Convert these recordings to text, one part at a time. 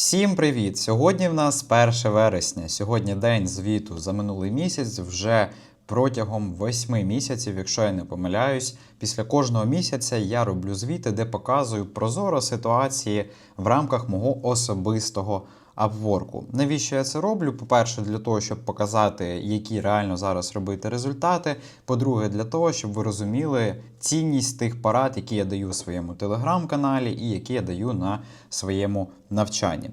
Всім привіт! Сьогодні в нас 1 вересня. Сьогодні день звіту за минулий місяць. Вже протягом 8 місяців, якщо я не помиляюсь, після кожного місяця я роблю звіти, де показую прозоро ситуації в рамках мого особистого апворку. Навіщо я це роблю? По-перше, для того, щоб показати, які реально зараз робити результати. По-друге, для того, щоб ви розуміли цінність тих парад, які я даю в своєму телеграм-каналі і які я даю на своєму навчанні.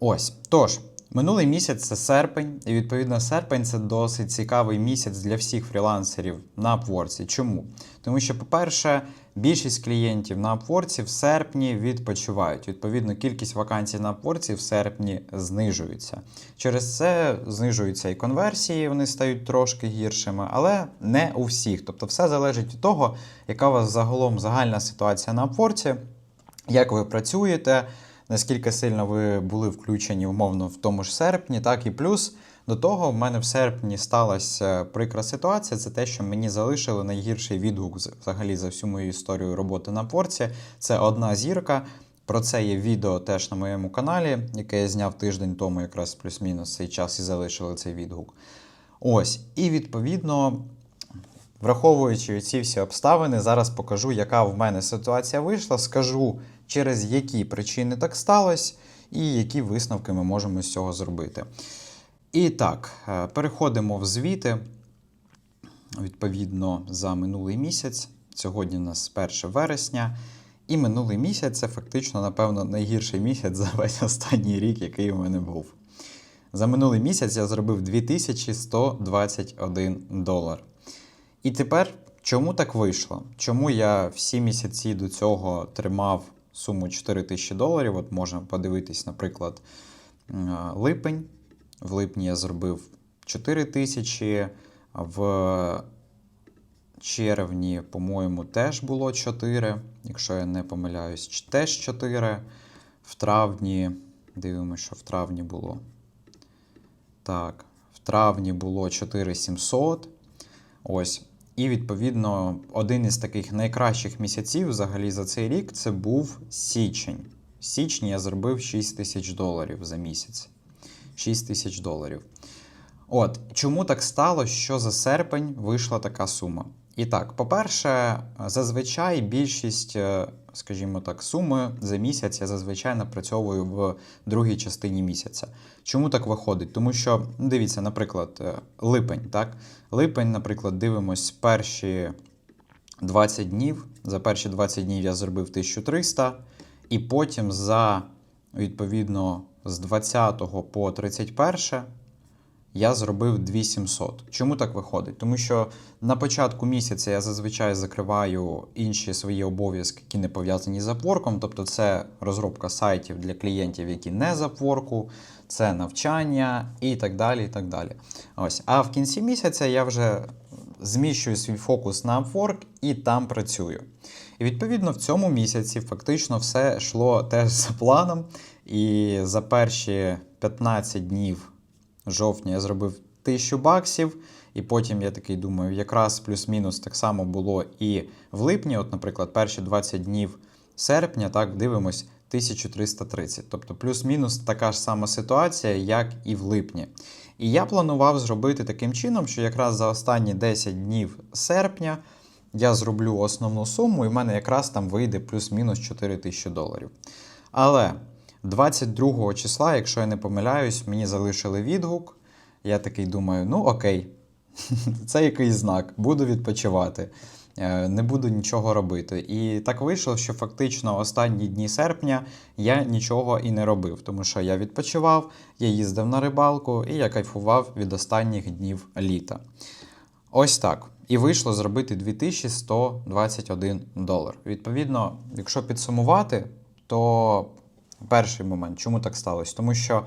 Ось тож. Минулий місяць це серпень, і відповідно серпень це досить цікавий місяць для всіх фрілансерів на Upwork. Чому? Тому що, по-перше, більшість клієнтів на Upwork в серпні відпочивають. Відповідно, кількість вакансій на Upwork в серпні знижується. Через це знижуються і конверсії, вони стають трошки гіршими, але не у всіх. Тобто, все залежить від того, яка у вас загалом загальна ситуація на Upwork, як ви працюєте наскільки сильно ви були включені умовно в тому ж серпні, так і плюс. До того в мене в серпні сталася прикра ситуація. Це те, що мені залишили найгірший відгук взагалі за всю мою історію роботи на порці. Це одна зірка. Про це є відео теж на моєму каналі, яке я зняв тиждень тому, якраз плюс-мінус цей час і залишили цей відгук. Ось, і відповідно. Враховуючи ці всі обставини, зараз покажу, яка в мене ситуація вийшла. Скажу, через які причини так сталося, і які висновки ми можемо з цього зробити. І так, е, переходимо в звіти. Відповідно, за минулий місяць. Сьогодні у нас 1 вересня. І минулий місяць це фактично, напевно, найгірший місяць за весь останній рік, який у мене був. За минулий місяць я зробив 2121 долар. І тепер чому так вийшло? Чому я всі місяці до цього тримав суму 4 тисячі доларів? От можна подивитись, наприклад, липень. В липні я зробив 4 тисячі, в червні, по-моєму, теж було 4, якщо я не помиляюсь, теж 4. В травні, дивимося, що в травні було. Так, в травні було 4700. Ось. І, відповідно, один із таких найкращих місяців взагалі за цей рік це був січень. В січні я зробив 6 тисяч доларів за місяць. 6 тисяч доларів. От, чому так стало, що за серпень вийшла така сума? І так, по-перше, зазвичай більшість, скажімо так, суми за місяць я зазвичай напрацьовую в другій частині місяця. Чому так виходить? Тому що, дивіться, наприклад, липень, так? Липень, наприклад, дивимось перші 20 днів. За перші 20 днів я зробив 1300, і потім за, відповідно, з 20 по 31 я зробив 2700. Чому так виходить? Тому що на початку місяця я зазвичай закриваю інші свої обов'язки, які не пов'язані з апворком. Тобто це розробка сайтів для клієнтів, які не з апворку, це навчання і так далі. і так далі. Ось. А в кінці місяця я вже зміщую свій фокус на Upwork і там працюю. І відповідно в цьому місяці фактично все йшло теж за планом. І за перші 15 днів жовтня я зробив 1000 баксів, і потім я такий думаю, якраз плюс-мінус так само було і в липні, от, наприклад, перші 20 днів серпня, так, дивимось, 1330. Тобто плюс-мінус така ж сама ситуація, як і в липні. І я планував зробити таким чином, що якраз за останні 10 днів серпня я зроблю основну суму, і в мене якраз там вийде плюс-мінус 4 тисячі доларів. Але 22 числа, якщо я не помиляюсь, мені залишили відгук. Я такий думаю, ну окей, це якийсь знак, буду відпочивати, е, не буду нічого робити. І так вийшло, що фактично останні дні серпня я нічого і не робив, тому що я відпочивав, я їздив на рибалку і я кайфував від останніх днів літа. Ось так. І вийшло зробити 2121 долар. Відповідно, якщо підсумувати, то перший момент, чому так сталося? Тому що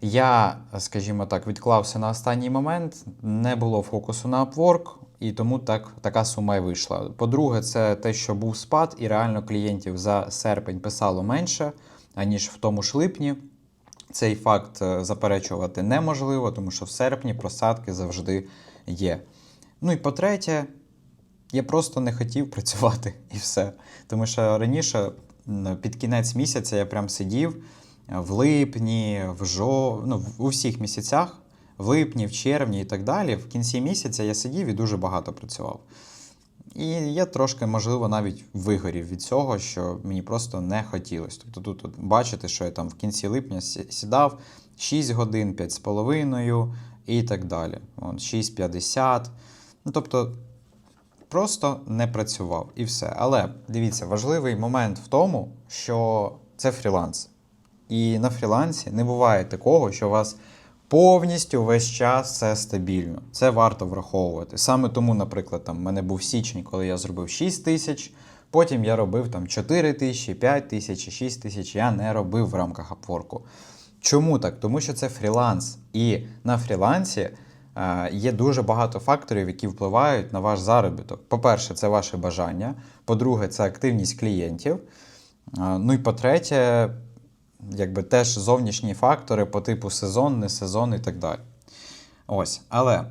я, скажімо так, відклався на останній момент, не було фокусу на Upwork, і тому так, така сума й вийшла. По-друге, це те, що був спад, і реально клієнтів за серпень писало менше, аніж в тому ж липні. Цей факт е, заперечувати неможливо, тому що в серпні просадки завжди є. Ну і по-третє, я просто не хотів працювати і все. Тому що раніше під кінець місяця я прям сидів в липні, в жов... ну, у всіх місяцях, в липні, в червні і так далі, в кінці місяця я сидів і дуже багато працював. І я трошки, можливо, навіть вигорів від цього, що мені просто не хотілося. Тобто тут от, бачите, що я там в кінці липня сідав 6 годин, 5,5 і так далі. 6,50. Ну, тобто, просто не працював і все. Але дивіться, важливий момент в тому, що це фріланс. І на фрілансі не буває такого, що у вас повністю весь час все стабільно. Це варто враховувати. Саме тому, наприклад, там в мене був січень, коли я зробив 6 тисяч, потім я робив там 4 тисячі, 5 тисяч, 6 тисяч. Я не робив в рамках Upwork. Чому так? Тому що це фріланс. І на фрілансі є дуже багато факторів, які впливають на ваш заробіток. По-перше, це ваше бажання. По-друге, це активність клієнтів. Е, Ну і по-третє, якби теж зовнішні фактори по типу сезон, не сезон і так далі. Ось, але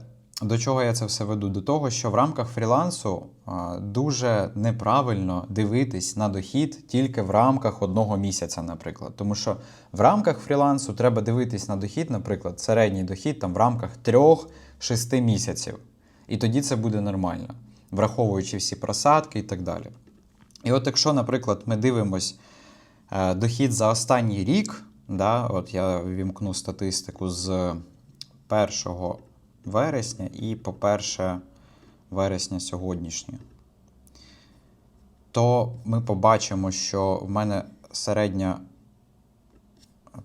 до чого я це все веду? До того, що в рамках фрілансу дуже неправильно дивитись на дохід тільки в рамках одного місяця, наприклад. Тому що в рамках фрілансу треба дивитись на дохід, наприклад, середній дохід там в рамках 3-6 місяців. І тоді це буде нормально, враховуючи всі просадки і так далі. І от якщо, наприклад, ми дивимось е, дохід за останній рік, да, от я вімкну статистику з 1 вересня і по 1 вересня сьогоднішнє, то ми побачимо, що в мене середня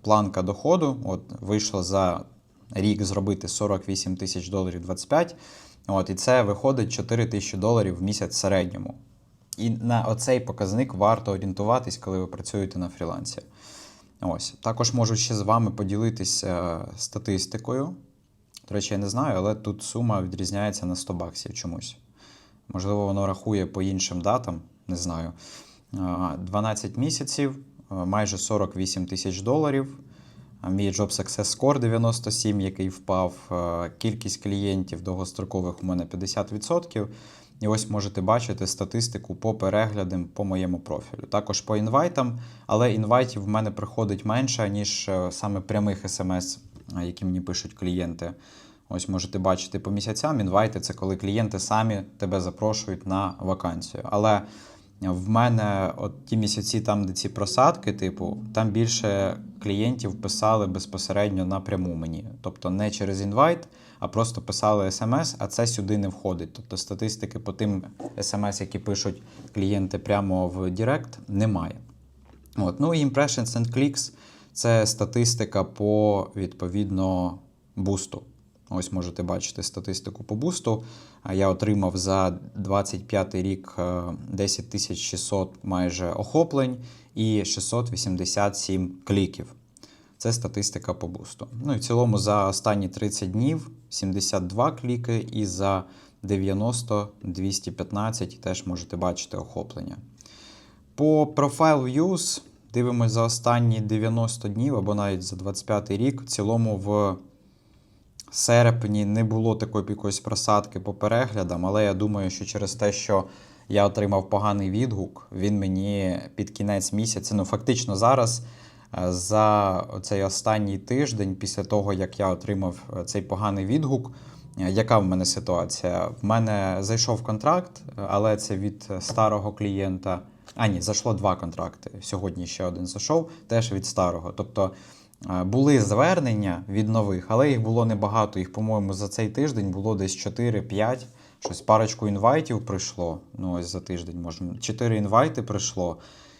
планка доходу от, вийшла за рік зробити 48 тисяч доларів 25. От, і це виходить 4 тисячі доларів в місяць в середньому. І на оцей показник варто орієнтуватись, коли ви працюєте на фрілансі. Ось. Також можу ще з вами поділитися статистикою. До речі, я не знаю, але тут сума відрізняється на 100 баксів чомусь. Можливо, воно рахує по іншим датам, не знаю. 12 місяців, майже 48 тисяч доларів. Мій Job Success Score 97, який впав. Кількість клієнтів довгострокових у мене 50%. І ось можете бачити статистику по переглядам по моєму профілю. Також по інвайтам, але інвайтів в мене приходить менше, ніж е, саме прямих смс, які мені пишуть клієнти. Ось можете бачити по місяцям. Інвайти це коли клієнти самі тебе запрошують на вакансію. Але в мене от ті місяці, там, де ці просадки, типу, там більше клієнтів писали безпосередньо напряму мені. Тобто не через інвайт, а просто писали смс, а це сюди не входить. Тобто статистики по тим смс, які пишуть клієнти прямо в Директ, немає. От. Ну і Impressions and Clicks це статистика по відповідно бусту. Ось можете бачити статистику по бусту. Я отримав за 25 рік е, 10 600 майже охоплень і 687 кліків. Це статистика по бусту. Ну і в цілому за останні 30 днів 72 кліки і за 90 215 теж можете бачити охоплення. По Profile Views дивимося за останні 90 днів або навіть за 25 рік. В цілому в серпні не було такої якоїсь просадки по переглядам, але я думаю, що через те, що я отримав поганий відгук, він мені під кінець місяця, ну фактично зараз. е, За цей останній тиждень, після того, як я отримав е, цей поганий відгук, яка в мене ситуація? В мене зайшов контракт, але це від старого клієнта. А ні, зайшло два контракти. Сьогодні ще один зайшов, теж від старого. Тобто е, були звернення від нових, але їх було небагато. Їх, по-моєму, за цей тиждень було десь 4-5. Щось парочку інвайтів прийшло. Ну, ось за тиждень, може, 4 інвайти прийшло.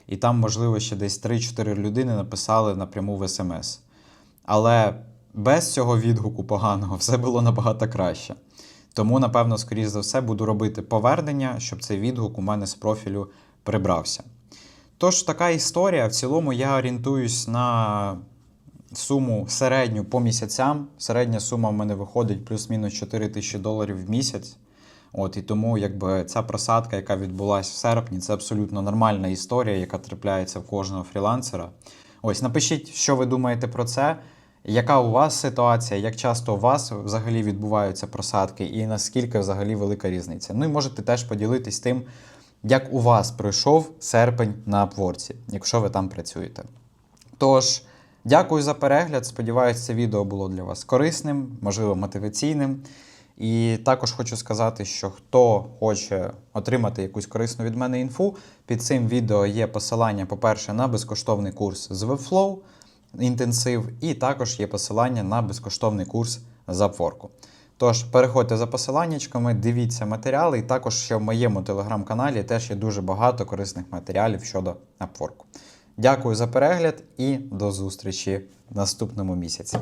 І там, можливо, ще десь 3-4 людини написали напряму в смс. Але без цього відгуку поганого все було набагато краще. Тому, напевно, скоріш за все, буду робити повернення, щоб цей відгук у мене з профілю прибрався. Тож, така історія. В цілому я орієнтуюсь на суму середню по місяцям. Середня сума в мене виходить плюс-мінус 4 тисячі доларів в місяць. От і тому, якби ця просадка, яка відбулася в серпні, це абсолютно нормальна історія, яка трапляється в кожного фрілансера. Ось напишіть, що ви думаєте про це. Яка у вас ситуація, як часто у вас взагалі відбуваються просадки, і наскільки взагалі велика різниця? Ну і можете теж поділитись тим, як у вас пройшов серпень на Upwork, якщо ви там працюєте. Тож, Дякую за перегляд. Сподіваюся, це відео було для вас корисним, можливо, мотиваційним. І також хочу сказати, що хто хоче отримати якусь корисну від мене інфу, під цим відео є посилання, по-перше, на безкоштовний курс з Webflow інтенсив, і також є посилання на безкоштовний курс з Upwork. Тож переходьте за посиланнячками, дивіться матеріали, і також ще в моєму телеграм-каналі теж є дуже багато корисних матеріалів щодо Upwork. Дякую за перегляд і до зустрічі в наступному місяці.